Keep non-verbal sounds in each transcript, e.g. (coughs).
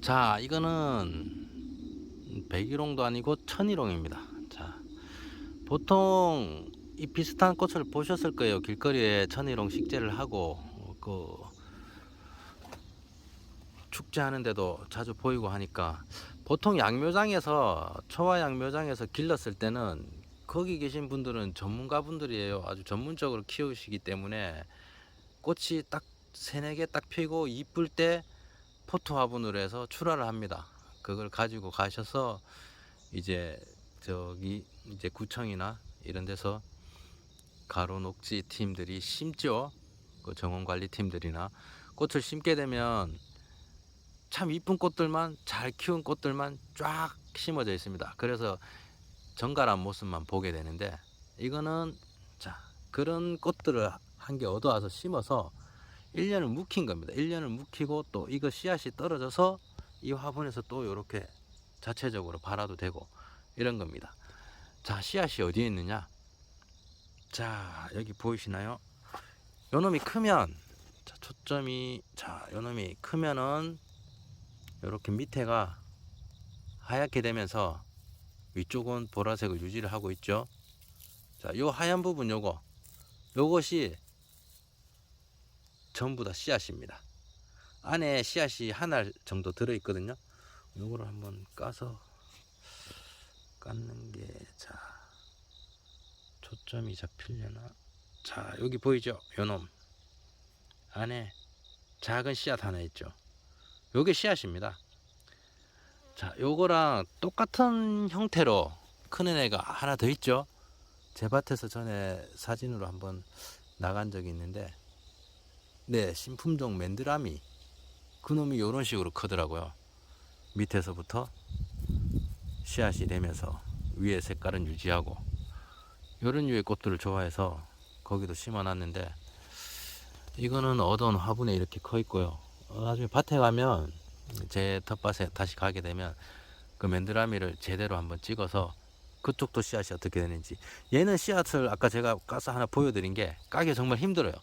자, 이거는 백일홍도 아니고 천일홍입니다. 자, 보통 이 비슷한 꽃을 보셨을 거예요. 길거리에 천일홍 식재를 하고 어, 그 축제하는데도 자주 보이고 하니까 보통 양묘장에서 초와 양묘장에서 길렀을 때는 거기 계신 분들은 전문가 분들이에요. 아주 전문적으로 키우시기 때문에 꽃이 딱 세네 개 딱 피고 이쁠 때 포토 화분으로 해서 출하를 합니다. 그걸 가지고 가셔서 이제 저기 이제 구청이나 이런 데서 가로 녹지 팀들이 심죠. 그 정원 관리 팀들이나 꽃을 심게 되면 참 이쁜 꽃들만 잘 키운 꽃들만 쫙 심어져 있습니다. 그래서 정갈한 모습만 보게 되는데 이거는 자 그런 꽃들을 한 개 얻어와서 심어서 1년을 묵힌 겁니다. 1년을 묵히고 또 이거 씨앗이 떨어져서 이 화분에서 또 이렇게 자체적으로 발아도 되고 이런 겁니다. 자 씨앗이 어디에 있느냐? 자 여기 보이시나요? 요놈이 크면 자 초점이 자 요놈이 크면은 이렇게 밑에가 하얗게 되면서 위쪽은 보라색을 유지를 하고 있죠. 자, 요 하얀 부분 요거 요것이 전부 다 씨앗입니다. 안에 씨앗이 하나 정도 들어 있거든요. 요거를 한번 까서 깎는 게 자. 초점이 잡히려나? 자, 여기 보이죠? 요놈. 안에 작은 씨앗 하나 있죠. 요게 씨앗입니다. 자, 요거랑 똑같은 형태로 크는 애가 하나 더 있죠. 제 밭에서 전에 사진으로 한번 나간 적이 있는데, 네, 신품종 맨드라미. 그놈이 요런 식으로 크더라고요. 밑에서부터 씨앗이 되면서 위에 색깔은 유지하고, 요런 류의 꽃들을 좋아해서 거기도 심어 놨는데, 이거는 얻어온 화분에 이렇게 커 있고요. 어, 나중에 밭에 가면 제 텃밭에 다시 가게 되면 그 맨드라미를 제대로 한번 찍어서 그쪽도 씨앗이 어떻게 되는지 얘는 씨앗을 아까 제가 까서 하나 보여드린 게 까기 정말 힘들어요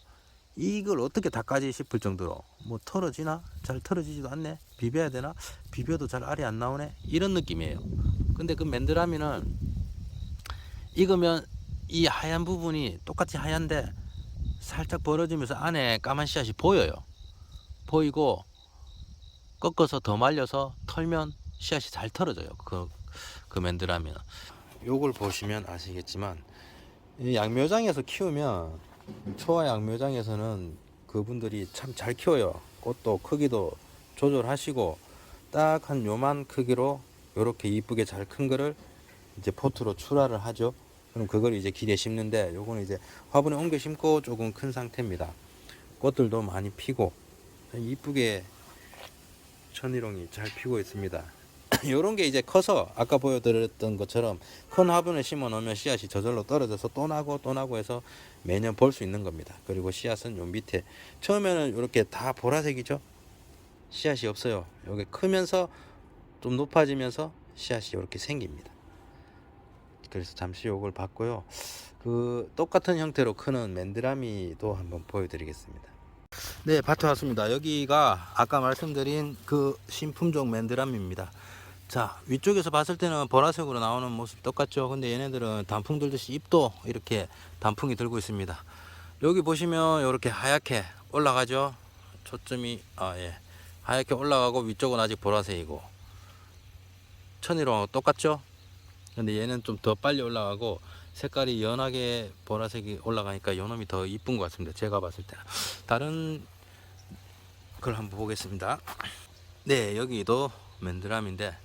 이걸 어떻게 다 까지 싶을 정도로 뭐 털어지나? 잘 털어지지도 않네. 비벼야 되나? 비벼도 잘 알이 안 나오네. 이런 느낌이에요. 근데 그 맨드라미는 익으면 이 하얀 부분이 똑같이 하얀데 살짝 벌어지면서 안에 까만 씨앗이 보여요. 보이고 꺾어서 더 말려서 털면 씨앗이 잘 털어져요. 그, 그 맨드라면. 요걸 보시면 아시겠지만, 이 양묘장에서 키우면, 초와 양묘장에서는 그분들이 참 잘 키워요. 꽃도 크기도 조절하시고, 딱 한 요만 크기로 요렇게 이쁘게 잘 큰 거를 이제 포트로 출하를 하죠. 그럼 그걸 이제 길에 심는데, 요거는 이제 화분에 옮겨 심고 조금 큰 상태입니다. 꽃들도 많이 피고, 이쁘게 천일홍이 잘 피고 있습니다. (coughs) 요런 게 이제 커서 아까 보여드렸던 것처럼 큰 화분에 심어 놓으면 씨앗이 저절로 떨어져서 또 나고 또 나고 해서 매년 볼 수 있는 겁니다. 그리고 씨앗은 요 밑에 처음에는 이렇게 다 보라색이죠. 씨앗이 없어요. 요게 크면서 좀 높아지면서 씨앗이 이렇게 생깁니다. 그래서 잠시 요걸 봤고요. 그 똑같은 형태로 크는 맨드라미도 한번 보여드리겠습니다. 네, 밭에 왔습니다. 여기가 아까 말씀드린 그 신품종 맨드람입니다. 자, 위쪽에서 봤을 때는 보라색으로 나오는 모습 똑같죠? 근데 얘네들은 단풍 들듯이 잎도 이렇게 단풍이 들고 있습니다. 여기 보시면 이렇게 하얗게 올라가죠? 초점이, 아, 예. 하얗게 올라가고 위쪽은 아직 보라색이고. 천일홍하고 똑같죠? 근데 얘는 좀 더 빨리 올라가고 색깔이 연하게 보라색이 올라가니까 요놈이 더 이쁜 것 같습니다. 제가 봤을 때는. 다른 걸 한번 보겠습니다. 네, 여기도 맨드람인데,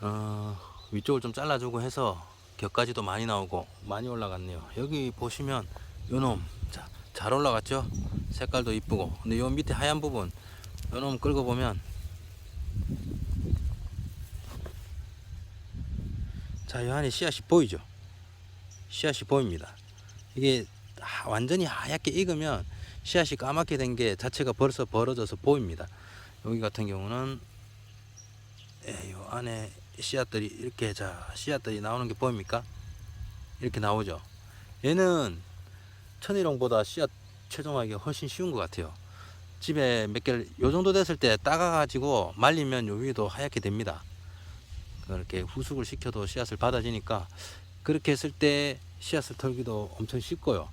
어, 위쪽을 좀 잘라주고 해서 격까지도 많이 나오고 많이 올라갔네요. 여기 보시면 요놈, 자, 잘 올라갔죠? 색깔도 이쁘고. 근데 요 밑에 하얀 부분, 요놈 끌고 보면, 자, 요 안에 씨앗이 보이죠? 씨앗이 보입니다. 이게 하- 완전히 하얗게 익으면 씨앗이 까맣게 된 게 자체가 벌써 벌어져서 보입니다. 여기 같은 경우는 예, 요 안에 씨앗들이 이렇게 자 씨앗들이 나오는 게 보입니까? 이렇게 나오죠. 얘는 천일홍보다 씨앗 최종하기가 훨씬 쉬운 것 같아요. 집에 몇 개를 요 정도 됐을 때 따가가지고 말리면 요 위도 하얗게 됩니다. 그렇게 후숙을 시켜도 씨앗을 받아지니까 그렇게 했을 때 씨앗을 털기도 엄청 쉽고요.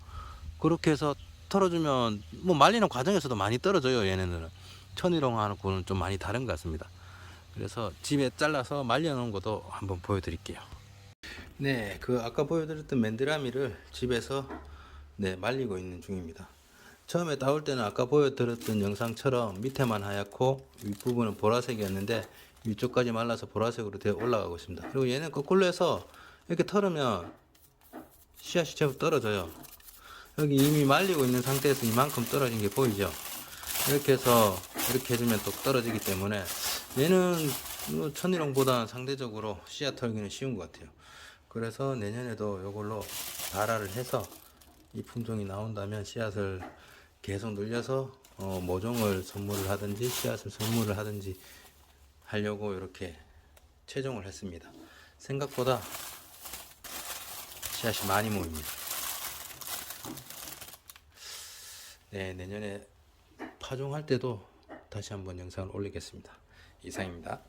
그렇게 해서 털어주면 뭐 말리는 과정에서도 많이 떨어져요. 얘네들은 천일홍하고는 좀 많이 다른 것 같습니다. 그래서 집에 잘라서 말려놓은 것도 한번 보여드릴게요. 네, 그 아까 보여드렸던 맨드라미를 집에서 네 말리고 있는 중입니다. 처음에 따올 때는 아까 보여드렸던 영상처럼 밑에만 하얗고 윗부분은 보라색이었는데 위쪽까지 말라서 보라색으로 되어 올라가고 있습니다. 그리고 얘는 거꾸로 해서 이렇게 털으면 씨앗이 제법 떨어져요. 여기 이미 말리고 있는 상태에서 이만큼 떨어진 게 보이죠? 이렇게 해서 이렇게 해주면 또 떨어지기 때문에 얘는 뭐 천일홍보다는 상대적으로 씨앗 털기는 쉬운 것 같아요. 그래서 내년에도 이걸로 발화를 해서 이 품종이 나온다면 씨앗을 계속 늘려서 어, 모종을 선물을 하든지 씨앗을 선물을 하든지 하려고 이렇게 최종을 했습니다. 생각보다 씨앗이 많이 모입니다. 네, 내년에 파종할 때도 다시 한번 영상을 올리겠습니다. 이상입니다.